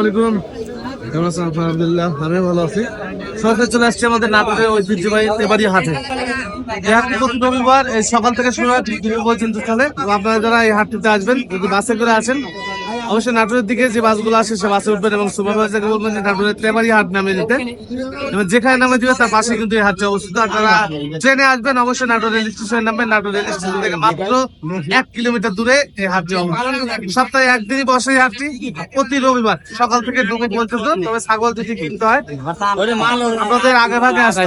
আলাইকুম আমি ভালো আছি। সরকার চলে আসছে আমাদের হাটে। রবিবার সকাল থেকে শুরু হয় আপনারা যারা এই হাটটিতে আসবেন, যদি বাসে করে আসেন অবশ্যই নাটোরের দিকে যে বাসগুলো আসে, সে বাসে উঠবেন এবং সুপারভাইজারকে বলবেন যে নাটোরের তেবাড়ি হাট নামে দিতে এবং যেখানে নামে দিবে তার পাশে কিন্তু এই হাটটা অবস্থিত। আপনারা ট্রেনে আসবেন, অবশ্যই নাটোর রেল স্টেশনে নামবেন। নাটোর রেল স্টেশন থেকে মাত্র এক কিলোমিটার দূরে এই হাটটি সপ্তাহে একদিনই বসে এই হাটটি, প্রতি রবিবার সকাল থেকে দুপুর পর্যন্ত, তবে ছাগল যদি কিনতে হয়, আপনাদের আগে ভাগে আসতে।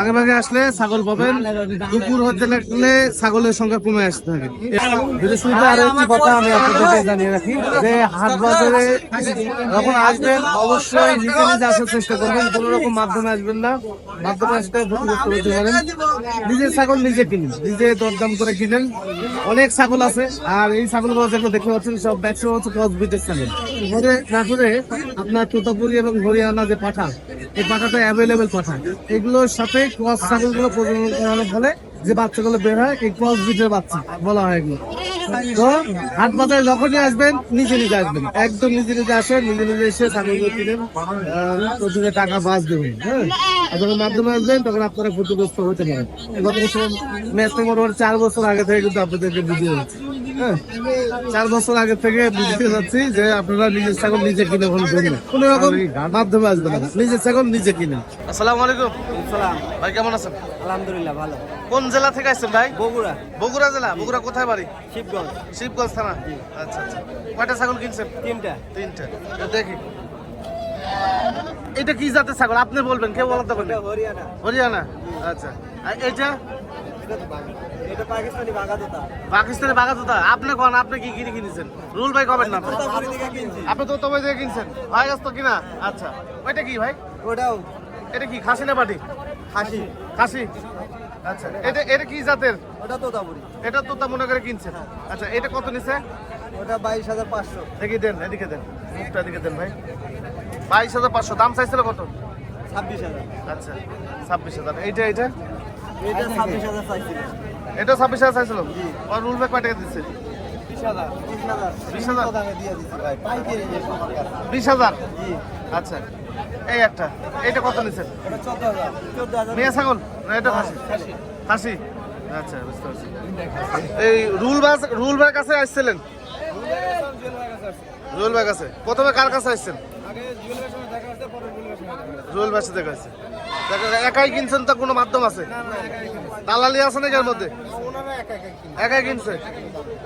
আগে ভাগে আসলে ছাগল পাবেন, দুপুর হতে লাগলে ছাগলের সংখ্যা কমে আসতে থাকে। যদি শুরুতে আরও একটি কথা আমি আপনাদেরকে জানিয়ে রাখি। যে হাট বাজারে যখন আসবেন, অবশ্যই নিজে নিজে আসার চেষ্টা করবেন, কোন রকম মাধ্যমে আসবেন না। মাধ্যমে আসতে ক্ষতিগ্রস্ত পারেন। নিজের ছাগল নিজে কিনেন, নিজে দরদাম করে কিনেন। অনেক ছাগল আছে, আর এই ছাগলগুলো যেগুলো দেখতে পাচ্ছেন, সব ব্যবসা হচ্ছে ক্রস ব্রিডের ছাগল। করে আপনার তোতাপুরি এবং হরিয়ানা যে পাঠা, এই পাঠাটা অ্যাভেলেবেল পাঠা, এগুলোর সাথে ক্রস ছাগলগুলো প্রজনন করানোর ফলে যে বাচ্চাগুলো বের হয়, এই ক্রস ব্রিডের বাচ্চা বলা হয় এগুলো। তো হাট যখনই আসবেন, নিজে নিজে আসবেন। একদম নিজে নিজে আসেন, নিজে নিজে এসে ছাগলগুলো টাকা বাস দেবেন হ্যাঁ? যখন মাধ্যমে আসবেন, তখন আপনারা ক্ষতিগ্রস্ত হতে পারেন। গত বছর চার বছর আগে থেকে কিন্তু আপনাদেরকে বুঝিয়ে চার বছর আগে থেকে বুঝতে যাচ্ছি যে আপনারা নিজের ছাগল নিজে কিনে ফোন করবেন কোন রকম মাধ্যমে আসবেন না। নিজের ছাগল নিজে কিনে। আসসালামু আলাইকুম। ভাই কেমন আছেন? আলহামদুলিল্লাহ ভালো। কোন জেলা থেকে আসছেন ভাই? বগুড়া। বগুড়া জেলা। বগুড়া কোথায় বাড়ি? শিবগঞ্জ। শিবগঞ্জ থানা? আচ্ছা আচ্ছা। কয়টা ছাগল কিনছেন? তিনটা। তিনটা। দেখি। এটা কি জাতের ছাগল? আপনি বলবেন কেউ বলতে পারবেন হরিয়ানা। হরিয়ানা? আচ্ছা। আর এটা পাকিস্তানি পাকিস্তানের বাগাতুতা? আপনি কোন? আপনি কি কিনে কিনেছেন? রুল ভাই কবেন না আপনি? তো তবে থেকে কিনছেন? হয়ে গেছে তো কিনা? আচ্ছা। ওইটা কি ভাই? ওটাও। এটা কি খাসি না বাটি? খাসি। খাসি? আচ্ছা। এটা এটা কি জাতের? ওটা তোতাপুরি। এটা তো তা মনে করে কিনছেন? আচ্ছা এটা কত নিছে? ওটা বাইশ হাজার পাঁচশো। দেখি দেন এদিকে দেন। মুখটা এদিকে দেন ভাই। বাইশ হাজার পাঁচশো। দাম চাইছিল কত? ছাব্বিশ হাজার। আচ্ছা ছাব্বিশ হাজার। এইটা এইটা? এটা ছাব্বিশ হাজার চাইছিল এটা ছাব্বিশ হাজার চাইছিল আর রুল ব্যাগ কয় টাকা দিচ্ছে? বিশ হাজার। আচ্ছা এই একটা এইটা কত নিচ্ছেন এটা মেয়ে ছাগল? না এটা খাসি। খাসি। আচ্ছা বুঝতে পারছি। এই রুল বাস রুল ভাইয়ের কাছে আসছিলেন? রুল ভাই কাছে প্রথমে কার কাছে আসছেন? দেখা দেখা রুল ভাইয়ের সাথে কাছে একাই কিনছেন তো কোনো মাধ্যম আছে? দালালি আছে নাকি এর মধ্যে? একাই কিনছে।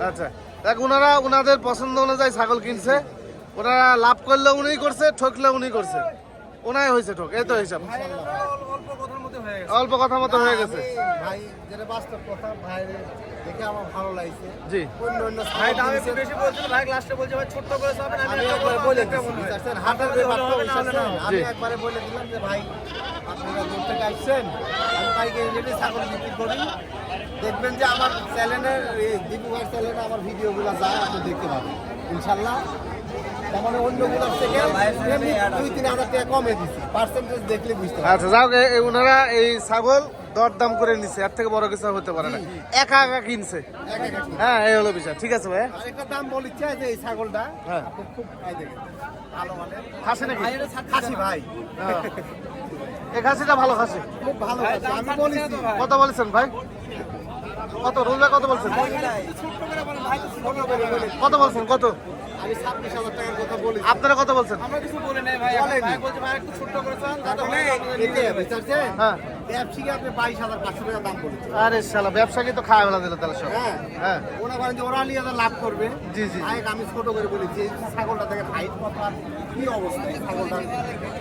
আচ্ছা দেখ ওনারা ওনাদের পছন্দ অনুযায়ী ছাগল কিনছে। ওনারা লাভ করলে উনি করছে ঠকলে উনি করছে। ওনাই হয়েছে ঠক এই তো হিসাব। অল্প কথা মতো হয়ে গেছে। ভাই যেটা বাস্তব কথা ভাই দেখে আমার ভালো লাগছে। জি। অন্য অন্য ভাই দাম একটু বেশি বলছিল ভাই লাস্টে বলছে ভাই ছোট করে আমি একবার বলে দিচ্ছি বুঝছেন ব্যাপার তো আমি একবারে বলে দিলাম যে ভাই আপনারা দূর থেকে আসছেন আমি রেটে ছাগল বিক্রি করি। দেখবেন যে আমার চ্যানেলের দীপু ভাই চ্যানেলে আমার ভিডিওগুলো যায় আপনি দেখতে পাবেন ইনশাল্লাহ। তার মানে অন্যগুলোর থেকে দুই তিন হাজার টাকা কমে দিচ্ছি পার্সেন্টেজ দেখলে বুঝতে আচ্ছা যাও ওনারা এই ছাগল দরদাম করে নিছে এর থেকে বড় কিছু হতে পারে না। একা একা কিনছে। হ্যাঁ এই হলো বিষয় ঠিক আছে ভাই আরেকটা দাম বলি চাই যে এই ছাগলটা হ্যাঁ। খুব দেখেন। ভালো মানে। খাসি নাকি? খাসি ভাই। এই খাসিটা ভালো খাসি? খুব ভালো খাসি। আমি বলি কত বলেছেন ভাই? কত রুলবে কত বলছেন? কত বলছেন কত? আমি ছাব্বিশ হাজার টাকার কথা বলেছি। আপনারা কত বলছেন? আমরা কিছু বলে নাই ভাই ভাই বলছে ভাই একটু ছোট করে চান তাহলে এতে বুঝছেন হ্যাঁ। ব্যবসায়ী আপনি বাইশ হাজার পাঁচশো টাকা দাম বলেছে আরে শালা ব্যবসা কি তো খাওয়া বেলা দিল তাহলে সব? হ্যাঁ। হ্যাঁ। ওরা বলেন যে ওরা হাজার লাভ করবে। জি, জি। আমি ছোট করে বলেছি এই ছাগলটা থেকে হাইট কত আর কি অবস্থা এই ছাগলটা?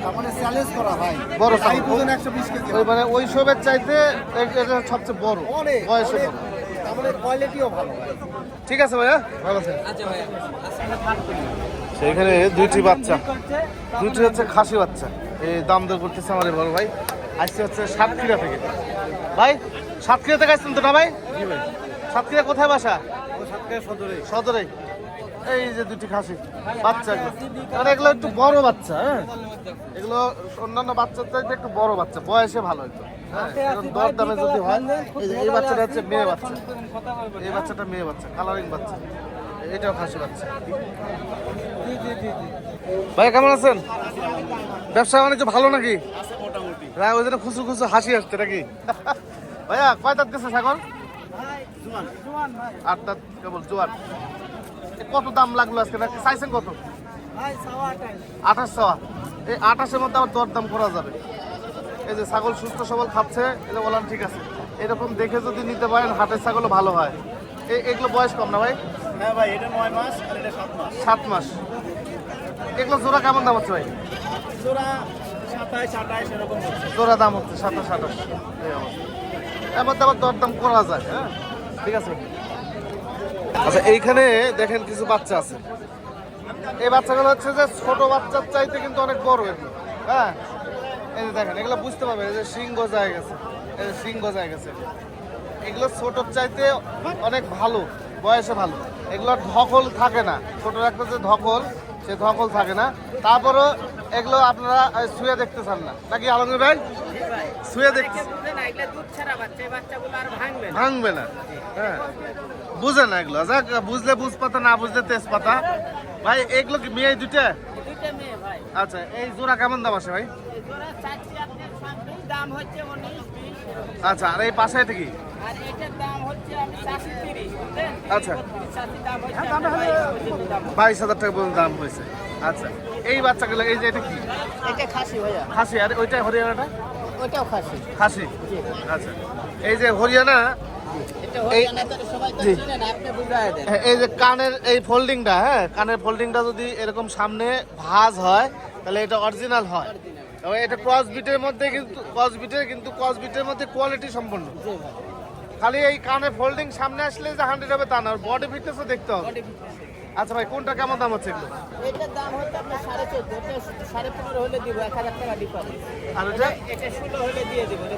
তার মানে চ্যালেঞ্জ করা ভাই বড় ছাগল। হাই ওজন একশো বিশ কেজি। ওই মানে ওই সবের চাইতে এটা সবচেয়ে বড় অনেক বয়সে। তার মানে কোয়ালিটিও ভালো। ভাই ঠিক আছে ভাইয়া ভালো আছেন সেইখানে দুইটি বাচ্চা। দুইটি হচ্ছে খাসি বাচ্চা। এই দাম দর করতেছে আমার বড় ভাই। আসছে হচ্ছে সাতক্ষীরা থেকে। ভাই সাতক্ষীরা থেকে আসছেন তো না ভাই? সাতক্ষীরা কোথায় বাসা? সদরে। এই যে দুটি খাসি বাচ্চা এগুলো। মানে এগুলো একটু বড় বাচ্চা হ্যাঁ? এগুলো অন্যান্য বাচ্চার চাইতে একটু বড় বাচ্চা বয়সে ভালো একটু হ্যাঁ? দর দামে যদি হয় এই এই বাচ্চাটা হচ্ছে মেয়ে বাচ্চা। এই বাচ্চাটা মেয়ে বাচ্চা কালারিং বাচ্চা। এটাও খাসি বাচ্চা। ভাই, কেমন আছেন? ব্যবসা বাণিজ্য ভালো নাকি? হ্যাঁ ওই জন্য খুচু খুচু হাসি আসছে নাকি? ভাইয়া, কয় দাঁত গেছে ছাগল? আট দাঁত, কেবল জোয়ার কত দাম লাগল আজকে? নাকি চাইছেন কত? আঠাশ চাওয়া। এই আঠাশের মধ্যে আবার দর দাম করা যাবে। এই যে ছাগল সুস্থ সবল খাচ্ছে, এটা বললাম ঠিক আছে। এরকম দেখে যদি নিতে পারেন, হাটের ছাগলও ভালো হয়। এগুলো বয়স কম না ভাই? হ্যাঁ ভাই এটা নয় মাস আর এটা সাত মাস। সাত মাস। এগুলো জোড়া কেমন দাম হচ্ছে ভাই? জোড়া সাতাইশ আঠাইশ এরকম জোড়া দাম হচ্ছে সাতাশ আঠাশ। মধ্যে আবার দরদাম করা যায় হ্যাঁ? ঠিক আছে? আচ্ছা এইখানে দেখেন কিছু বাচ্চা আছে। এই বাচ্চাগুলো হচ্ছে যে ছোট বাচ্চার চাইতে কিন্তু অনেক বড় এগুলো হ্যাঁ? এই যে দেখেন এগুলো বুঝতে পারবেন এই যে সিং গজায় গেছে এই যে সিং গজায় গেছে। এগুলো ছোটোর চাইতে অনেক ভালো বয়সে ভালো। এগুলোর ধকল থাকে না। ছোটো একটা যে ধকল সে ধকল থাকে না। তারপরও এগুলো আপনারা শুয়ে দেখতে চান না। নাকি আলমগীর ভাই? শুয়ে দেখতে ভাঙবে না। হ্যাঁ। বুঝে না এগুলো। যাক বুঝলে বুঝ পাতা না বুঝলে তেজপাতা। ভাই এগুলো কি মেয়ে দুইটা? আচ্ছা এই জোড়া কেমন দাম আছে ভাই? আচ্ছা আর এই পাশে এটা কি? আর এটার দাম হচ্ছে আমি চাষি তিরিশ বুঝলেন? আচ্ছা। চাষি দাম হচ্ছে আপনার বাইশ হাজার টাকা পর্যন্ত দাম হয়েছে। আচ্ছা এই বাচ্চাগুলো এই যে এটা কি? এটা খাসি ভাইয়া। খাসি আর ওইটা হরিয়ানাটা? ওটাও খাসি। খাসি? আচ্ছা এই যে হরিয়ানা হ্যাঁ, এই যে কানের এই ফোল্ডিংটা হ্যাঁ কানের ফোল্ডিংটা যদি এরকম সামনে ভাঁজ হয় তাহলে এটা অরিজিনাল হয়। এটা ক্রস বিটের মধ্যে কিন্তু ক্রস বিটের কিন্তু ক্রস বিটের মধ্যে কোয়ালিটি সম্পন্ন। খালি এই কানে ফোল্ডিং সামনে আসলে যে হান্ড্রেড হবে তা না বডি ফিটনেসও দেখতে হবে। আচ্ছা ভাই কোনটা কেমন দাম হচ্ছে এগুলো? এটার দাম হচ্ছে আপনার সাড়ে চোদ্দ এটা সাড়ে পনেরো হলে দিব এক হাজার টাকা ডিফারেন্স আর ওটা এটা ষোলো হলে দিয়ে দিব এটা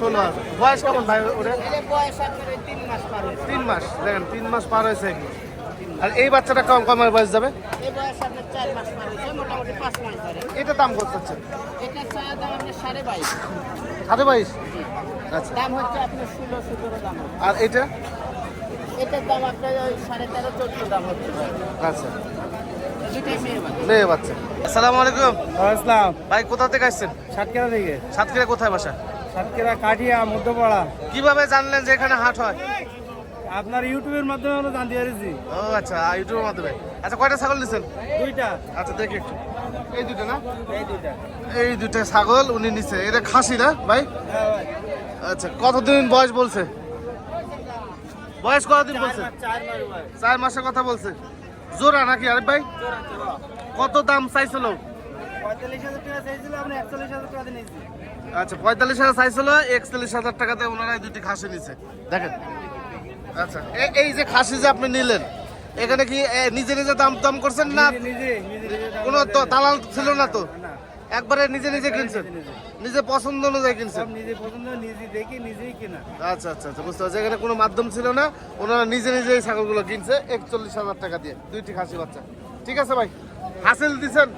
ষোলো। হাজার। বয়স কেমন ভাই ওটা? এটা বয়স আপনার তিন মাস পার হয়েছে। তিন মাস দেখেন তিন মাস পার হয়েছে এগুলো। আর এই বাচ্চাটা কম কমের বয়স যাবে? এই বয়স আপনার চার মাস পার হয়েছে মোটামুটি পাঁচ মাস ধরে। এটা দাম কত হচ্ছে? এটা চার দাম আপনার সাড়ে বাইশ। সাড়ে বাইশ? আচ্ছা দাম হচ্ছে আপনার ষোলো সতেরো দাম হচ্ছে। আর এটা? এটার দাম আপনার ওই সাড়ে তেরো চোদ্দ দাম হচ্ছে। আচ্ছা। এটাই মেয়ে বাচ্চা। আসসালামু আলাইকুম। আসসালাম। ভাই কোথা থেকে আসছেন? সাতক্ষীরা থেকে। সাতক্ষীরা কোথায় বাসা? সাতক্ষীরা কাঠিয়া মধ্যপাড়া। কীভাবে জানলেন যে এখানে হাট হয়? আপনার ইউটিউবের মাধ্যমে আমরা জানতে পেরেছি। ও আচ্ছা ইউটিউবের মাধ্যমে। আচ্ছা কয়টা ছাগল নিছেন দুইটা। আচ্ছা দেখি একটু। এই দুটো না? এই দুইটা। এই দুটো ছাগল উনি নিছে। এটা খাসি না ভাই? হ্যাঁ ভাই। আচ্ছা কতদিন বয়স বলছে? বয়স কতদিন বলছে? চার মাস মাসের কথা বলছে। জোড়া নাকি আরে ভাই? কত দাম চাইছিল? আচ্ছা পঁয়তাল্লিশ হাজার চাইছিল একচল্লিশ হাজার টাকাতে ওনারা দুটি খাসি নিছে। দেখেন। আচ্ছা এই যে খাসি যে আপনি নিলেন এখানে কি নিজে নিজে দাম দাম করছেন না? কোনো দালাল ছিল না তো? একবারে নিজে নিজে কিনছেন? নিজে পছন্দ অনুযায়ী কিনছেন? নিজে পছন্দ নিজে দেখে নিজেই কেনা। আচ্ছা আচ্ছা আচ্ছা বুঝতে পারছি। এখানে কোনো মাধ্যম ছিল না। ওনারা নিজে নিজে এই ছাগলগুলো কিনছে। একচল্লিশ হাজার টাকা দিয়ে। দুইটি খাসি বাচ্চা। ঠিক আছে ভাই? হাসিল দিছেন?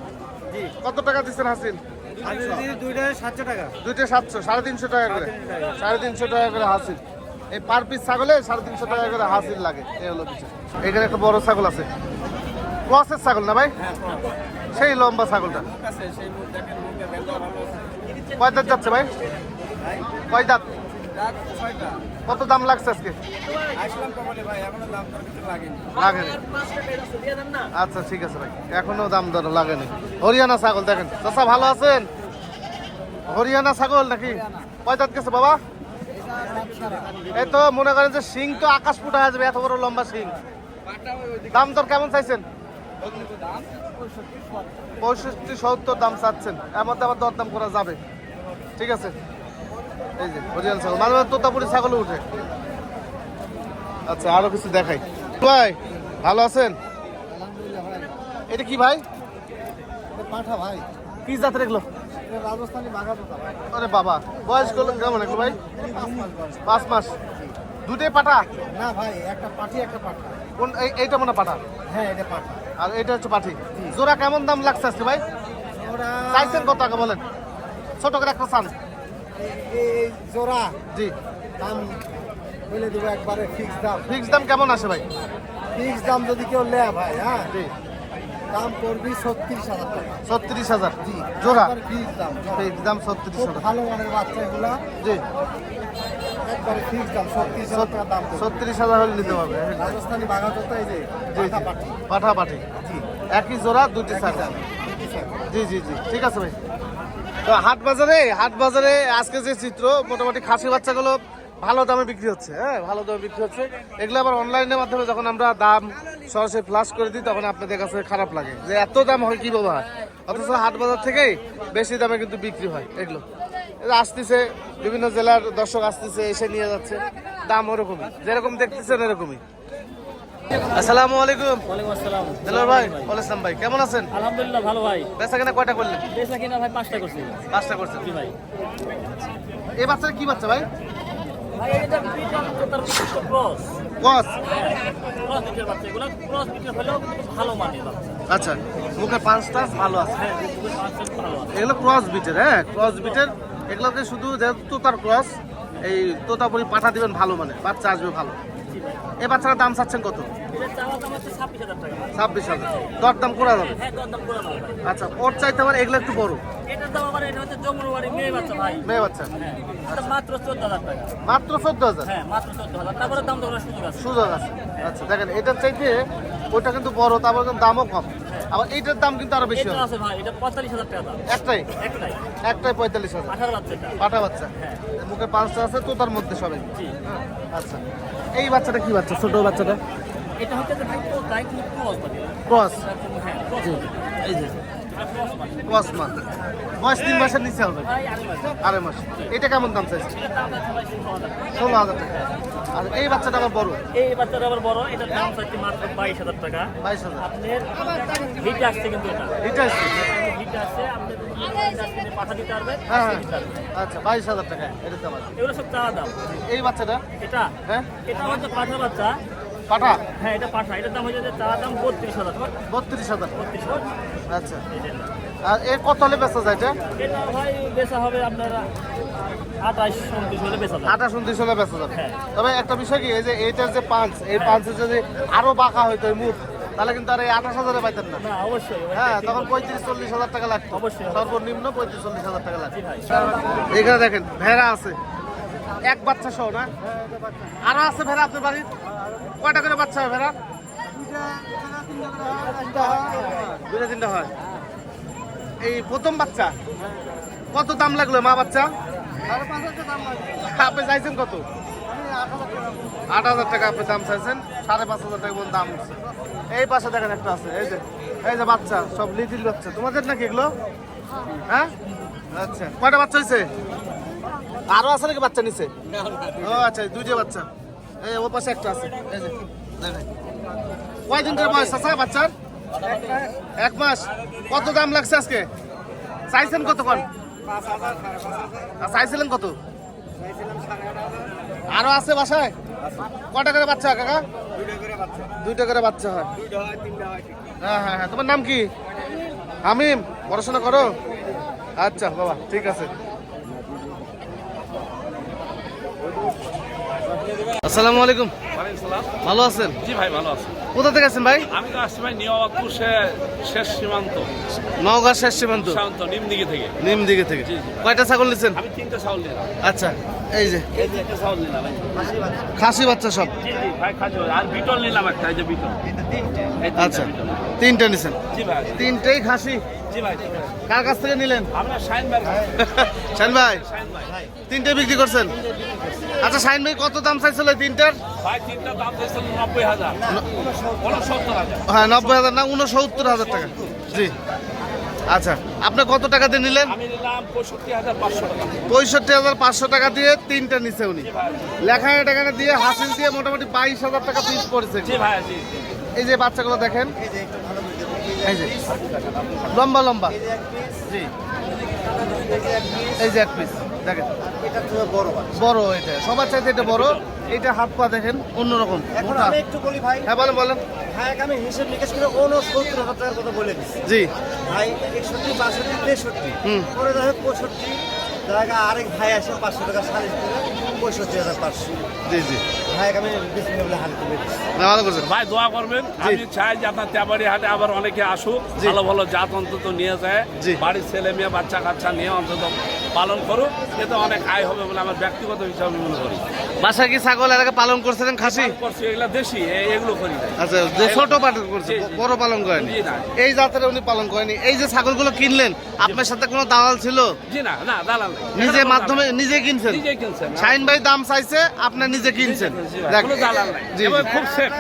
কত টাকা দিচ্ছেন হাসিল? দুইটা সাতশো টাকা। দুইটা সাতশো সাড়ে তিনশো টাকা করে। সাড়ে তিনশো টাকা। করে হাসিল। এই পার পিস ছাগলে সাড়ে তিনশো টাকা করে হাসিল লাগে। এই হলো কিছু। এখানে একটা বড় ছাগল আছে। ক্রসের ছাগল না ভাই? সেই লম্বা ছাগলটা। কয় দাঁত যাচ্ছে ভাই? কয় দাঁত? কত দাম লাগছে আজকে? লাগেনি। আচ্ছা ঠিক আছে ভাই। এখনও দাম দর লাগেনি। হরিয়ানা ছাগল দেখেন। চাষা ভালো আছেন? হরিয়ানা ছাগল নাকি? কয় দাঁত গেছে বাবা? এই তো মনে করেন যে সিং তো আকাশ ফুটা হয়ে যাবে, এত বড় লম্বা সিং দাম দর কেমন চাইছেন? পঁয়ষট্টি সত্তর দাম চাচ্ছেন। এর মধ্যে আবার দর দাম করা যাবে। ঠিক আছে? এই যে হরিয়ানা ছাগল। মাঝে মাঝে তোতাপুরি ছাগল উঠে। আচ্ছা আরও কিছু দেখাই। ভাই ভালো আছেন? এটা কি ভাই? পাঠা ভাই। কি জাতের এগুলো? আরে বাবা বয়স করলেন কেমন এগুলো ভাই? পাঁচ মাস দুটোই পাঠা? না ভাই একটা পাঠি একটা পাঠা। কোন এই- এইটা মনে পাঠা। হ্যাঁ এটা পাঠা। আর এটা হচ্ছে পাঠি। জোড়া কেমন দাম লাগছে আজকে ভাই? চাইছেন কত টাকা বলেন? ছোট করে একটা চান। এই জোড়া জি। দাম বলে দেবো একবারে ফিক্স দাম। ফিক্স দাম কেমন আসে ভাই? ফিক্স দাম যদি কেউ নেয় ভাই হ্যাঁ? দাম করবি ছত্রিশ হাজার টাকা। ছত্রিশ হাজার। জোড়া? ফিক্স দাম। একদম ছত্রিশ ভালো মানের বাচ্চাগুলা। জি। একবারে ফিক্স দাম ছত্রিশ হাজার টাকা দাম ছত্রিশ হাজার হলে নিতে পারবে রাজস্থানি বাঘাজোতা এই যে পাঠা পাঠি পাঠা জি। একই জোড়া দুটি দাম। জি জি জি। ঠিক আছে ভাই। তো হাট বাজারে হাট বাজারে আজকে যে চিত্র মোটামুটি খাসি বাচ্চাগুলো ভালো দামে বিক্রি হচ্ছে হ্যাঁ ভালো দামে বিক্রি হচ্ছে। এগুলো আবার অনলাইনের মাধ্যমে যখন আমরা দাম সরাসরি ফ্লাশ করে দিই তখন আপনাদের কাছে খারাপ লাগে। যে এত দাম হয় কি বাবা অথচ হাট বাজার থেকেই বেশি দামে কিন্তু বিক্রি হয় এগুলো। আসতেছে বিভিন্ন জেলার দর্শক আসতেছে এসে নিয়ে যাচ্ছে। দাম ওরকমই যেরকম দেখতেছেন এরকমই। আসসালামু আলাইকুম। ওয়ালাইকুম আসসালাম। হ্যালো ভাই ওয়ালাইকুম ভাই কেমন আছেন? আলহামদুলিল্লাহ ভালো ভাই। বেচা কেনা কয়টা করলেন? বেচা কিনা ভাই পাঁচটা করছি। পাঁচটা করছেন। জি ভাই। এই বাচ্চাটা কি বাচ্চা ভাই ভাই এটা বিটল তার ক্রস। আচ্ছা মুখে পাঁচটা ভালো আছে। হ্যাঁ এগুলো ভালো আছে। এগুলো ক্রস বিটের হ্যাঁ ক্রস বিটের। এগুলোকে শুধু যেহেতু তোতার ক্রস এই তোতাপুরি পাঠা দিবেন ভালো মানে বাচ্চা আসবে ভালো। এ বাচ্চারা দাম চাচ্ছেন কত? ছাব্বিশ হাজার টাকা। ছাব্বিশ হাজার। দর দাম করা যাবে? হ্যাঁ আচ্ছা ওর চাইতে আবার এগুলো একটু বড়। মেয়ে বাচ্চা ভাই। মেয়ে বাচ্চা। হ্যাঁ এটা মাত্র চোদ্দ হাজার টাকা। মাত্র চোদ্দ হাজার? হ্যাঁ মাত্র চোদ্দ হাজার। তারপরে দাম দেওয়ার সুযোগ আছে। সুযোগ আছে। আচ্ছা দেখেন এটার চাইতে ওইটা কিন্তু বড় তারপর কিন্তু দামও কম। আবার এইটার দাম কিন্তু আরও বেশি আছে ভাই এটা পঁয়তাল্লিশ হাজার টাকা দাম। একটাই? একটাই। একটাই পঁয়তাল্লিশ হাজার। আঠারো বাচ্চা পাঠা বাচ্চা? হ্যাঁ। মুখে পাঁচটা আছে তো তার মধ্যে সবাই আচ্ছা। এই বাচ্চাটা কি বাচ্চা? ছোট বাচ্চাটা? এটা হচ্ছে যে ভাই ক্রস মানে ক্রস হ্যাঁ ক্রস এই যে ক্রস মানে বয়স তিন মাসের নিচে হবে। আড়াই মাস। এটা কেমন দাম চাইছে ষোলো হাজার টাকা। আর এই বাচ্চাটা আবার বড়? এই বাচ্চাটা আবার বড় এটার দাম চাইছে মাত্র বাইশ হাজার টাকা। বাইশ হাজার। আপনার হিট আসছে কিন্তু এটা। আসছে? হিট আসছে আপনি পারবেন হ্যাঁ হ্যাঁ। আচ্ছা বাইশ হাজার টাকা। এটা দাম এগুলো সব চাওয়া দাম। এই বাচ্চাটা? এটা? হ্যাঁ? এটা হচ্ছে পাঠা বাচ্চা। পাঠা? হ্যাঁ এটা পাঠা। এটার দাম চাওয়া দাম বত্রিশ হাজার বত্রিশ হাজার। বত্রিশ আচ্ছা। আর এর কত হলে বেচা যায় এটা? এটা ভাই বেচা হবে আপনার আঠাশ উনত্রিশ হলে বেচা যাবে আঠাশ উনত্রিশ হলে বেচা যাবে হ্যাঁ। তবে একটা বিষয় কি এই যে এইটার যে পাঁচ এই পাঁচের যদি আরও বাঁকা হইতো এই মুখ তাহলে কিন্তু আর এই আঠাশ হাজারে পাইতেন না। অবশ্যই। হ্যাঁ তখন পঁয়ত্রিশ চল্লিশ হাজার টাকা লাগতো। অবশ্যই। সর্বনিম্ন পঁয়ত্রিশ চল্লিশ হাজার টাকা লাগতো। এখানে দেখেন ভেড়া আছে। এক বাচ্চা সহ না? আরও আছে ভেড়া আপনার বাড়ির? কয়টা করে বাচ্চা হয় ভেড়া তিনটা হয়। এই প্রথম বাচ্চা? কত দাম লাগল মা বাচ্চা? আপনি চাইছেন কত? আট হাজার টাকা আপনি দাম চাইছেন, সাড়ে পাঁচ হাজার টাকা দাম উঠছে এই পাশে দেখেন একটা আছে, এই যে এই যে বাচ্চা, সব লিটিল বাচ্চা। তোমাদের নাকি এগুলো? হ্যাঁ? আচ্ছা কয়টা বাচ্চা হয়েছে? আরও আছে নাকি বাচ্চা নিচে? ও আচ্ছা দুইটা বাচ্চা। একটা আছে। ধরে বয়স আছে এক মাস। কত দাম লাগছে আজকে? কত আরও আছে বাসায়? কটা করে বাচ্চা, কাকা? দুইটা করে বাচ্চা হয়। হ্যাঁ হ্যাঁ হ্যাঁ। তোমার নাম কি? হামিম। পড়াশোনা করো? আচ্ছা বাবা, ঠিক আছে। আসসালামু আলাইকুম। ভালো আছেন? জি ভাই ভালো আছে। কোথা থেকে আছেন ভাই? আমি তো আসছি ভাই শে- শেষ সীমান্ত। নওগাঁ শেষ সীমান্ত। সীমান্ত নিমদিঘি থেকে। নিম দিকে থেকে। কয়টা ছাগল নিচ্ছেন আমি তিনটা চাউল নিলাম। আচ্ছা এই যে। এই যে একটা চাউল নিলাম ভাই। খাসি বাচ্চা সব? জি জি ভাই ভাই। আর বিটল নিলাম একটা এই যে বিটল। আচ্ছা। তিনটা নিছেন। জি ভাই। তিনটেই খাসি। কার কাছ থেকে নিলেন? শাইন ভাই তিনটে বিক্রি করছেন? আচ্ছা শাইন ভাই কত দাম চাইছিল তিনটার? হ্যাঁ নব্বই হাজার না উনসত্তর হাজার টাকা। জি। আচ্ছা আপনি কত টাকা দিয়ে নিলেন? পঁয়ষট্টি হাজার পাঁচশো টাকা। পঁয়ষট্টি হাজার পাঁচশো টাকা দিয়ে তিনটা নিছে উনি। লেখা টাকা দিয়ে হাসিল দিয়ে মোটামুটি বাইশ হাজার টাকা পিস পড়েছে। এই যে বাচ্চাগুলো দেখেন। এই যে লম্বা লম্বা। জি। এই যে এক পিস দেখেন। বড় এটা সবার চাইতে এটা বড়। এটা হাত পা দেখেন অন্যরকম। একটু বলি ভাই। হ্যাঁ বলেন বলেন। ভাই আমি হিসেব নিকেশ করে উনসত্তর হাজার টাকার কথা বলে দিচ্ছি। জি। ভাই একষট্টি বাষট্টি তেষট্টি। পরে পঁয়ষট্টি জায়গা আরেক ভাই আসে পাঁচশো টাকা সাড়ে পঁয়ষট্টি হাজার পাঁচশো। জি জি। ভাই দোয়া করবেন। আমি চাই যে আপনার হাটে আবার অনেকে আসুক ভালো ভালো জাত অন্তত নিয়ে যায়। বাড়ির ছেলে মেয়ে বাচ্চা কাচ্চা নিয়ে অন্তত পালন করুক। এতে অনেক আয় হবে বলে আমার ব্যক্তিগত হিসাবে মনে করি। বাসায় কি ছাগল আগে পালন করছিলেন খাসি? করছি এগুলা দেশি এ- এগুলো করি আচ্ছা ছোট পালন করছে। বড় পালন করেনি। এই জাতের উনি পালন করেনি। এই যে ছাগলগুলো কিনলেন আপনার সাথে কোনো দালাল ছিল? জি না না দালাল নেই। নিজে মাধ্যমে নিজে কিনছেন? ভাই দাম চাইছে আপনার নিজে কিনছেন। খুব সেফ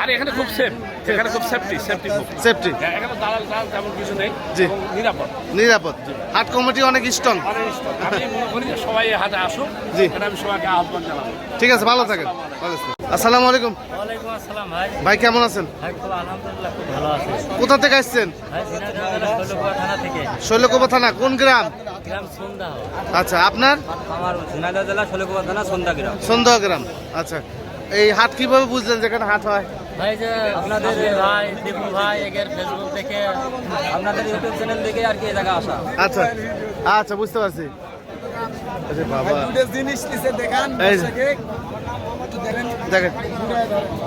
আর এখানে খুব সেফ এখানে খুব সেফটি সেফটি খুব। সেফটি হ্যাঁ, এখানে দালাল দালাল তেমন কিছু নেই জি। নিরাপদ। নিরাপদ। হাট কমিটি অনেক স্ট্রং। আমি মনে করি সবাই হাটে আসুক। জি। আমি সবাইকে আহ্বান জানাব। ঠিক আছে ভালো থাকেন। ভালো থাকেন। আসসালামু আলাইকুম। ওয়ালাইকুম আসসালাম ভাই। ভাই কেমন আছেন? ভাই খুব আলহামদুলিল্লাহ খুব ভালো আছে। কোথা থেকে আসছেন? ভাই শৈলকুপা থানা থেকে। শৈলকুপা থানা কোন গ্রাম? গ্রাম সন্ধ্যা আচ্ছা আপনার? আমার ঝিনাইদহ জেলা শৈলকুপা থানা সন্ধ্যা গ্রাম। সন্দেহ গ্রাম আচ্ছা। এই হাট কীভাবে বুঝলেন যেখানে হাট হয়? ভাই যে আপনাদের ভাই দীপু ভাই এগের ফেসবুক দেখে আপনাদের ইউটিউব চ্যানেল দেখে আর কি এই জায়গা আসা। আচ্ছা আচ্ছা বুঝতে পারছি। আরে বাবা জিনিস দেখান। দেখেন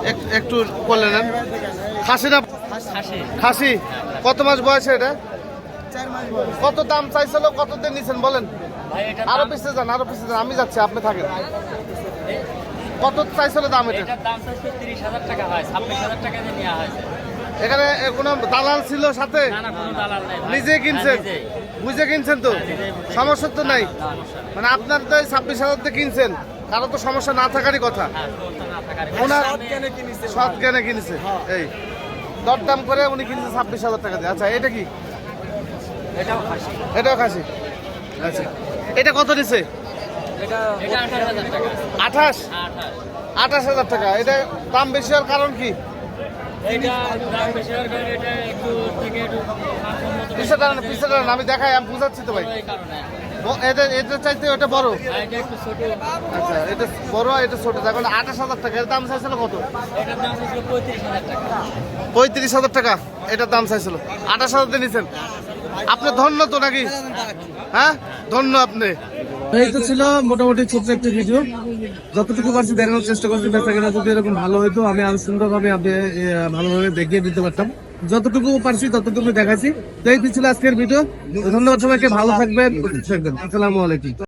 এক- একটু বলে নেন। খাসি না খাসি। কত মাস বয়সে এটা? কত দাম চাইছিল কত দিন নিছেন বলেন? আরও পিছিয়ে যান আরও পিছিয়ে যান আমি যাচ্ছি আপনি থাকেন। কত চাইছিল দাম এটা? হয় এখানে কোনো দালাল ছিল সাথে? ভাই। নিজে কিনছেন? হ্যাঁ, বুঝে কিনছেন তো? সমস্যা তো নাই। মানে আপনার তো ছাব্বিশ হাজার কিনছেন। কারও তো সমস্যা না থাকারই কথা। হ্যাঁ, ওনার সৎ জ্ঞানে কিনেছে এই। দরদাম করে উনি কিনেছে ছাব্বিশ হাজার টাকা দিয়ে। আচ্ছা এটা কি? এটাও হাসি খাসি? আচ্ছা। এটা কত নিছে? আঠাশ আঠাশ? হাজার টাকা। এটা দাম বেশি হওয়ার কারণ কি? এটা দাম বেশি হওয়ার কারণে এটা একটু থেকে একটু মানসম্মত পিসে টান পিসে টান আমি দেখাই আমি বুঝাচ্ছি তো ভাই। এই কারণে। ব- এটা এটা চাইতে ওটা বড়? ছোট। আচ্ছা এটা বড় এটা ছোট। দেখুন আঠাশ হাজার টাকা। এর দাম চাইছিল কত? এটার দাম ছিল পঁয়ত্রিশ হাজার টাকা। এটার দাম চাইছিল। আঠাশ হাজার দিয়ে নিছেন। আপনি ধন্য তো নাকি? হ্যাঁ? ধন্য আপনি। এই তো ছিল মোটামুটি ছোট্ট একটা ভিডিও। যতটুকু পারছি দেখানোর চেষ্টা করছি। বেচা কেনা যদি এরকম ভালো হইতো আমি আরও সুন্দরভাবে আপনি ভালোভাবে দেখিয়ে দিতে পারতাম। যতটুকু পারছি ততটুকু দেখাচ্ছি। তো এই ছিল আজকের ভিডিও ধন্যবাদ সবাইকে, ভালো থাকবেন। আসসালামু আলাইকুম।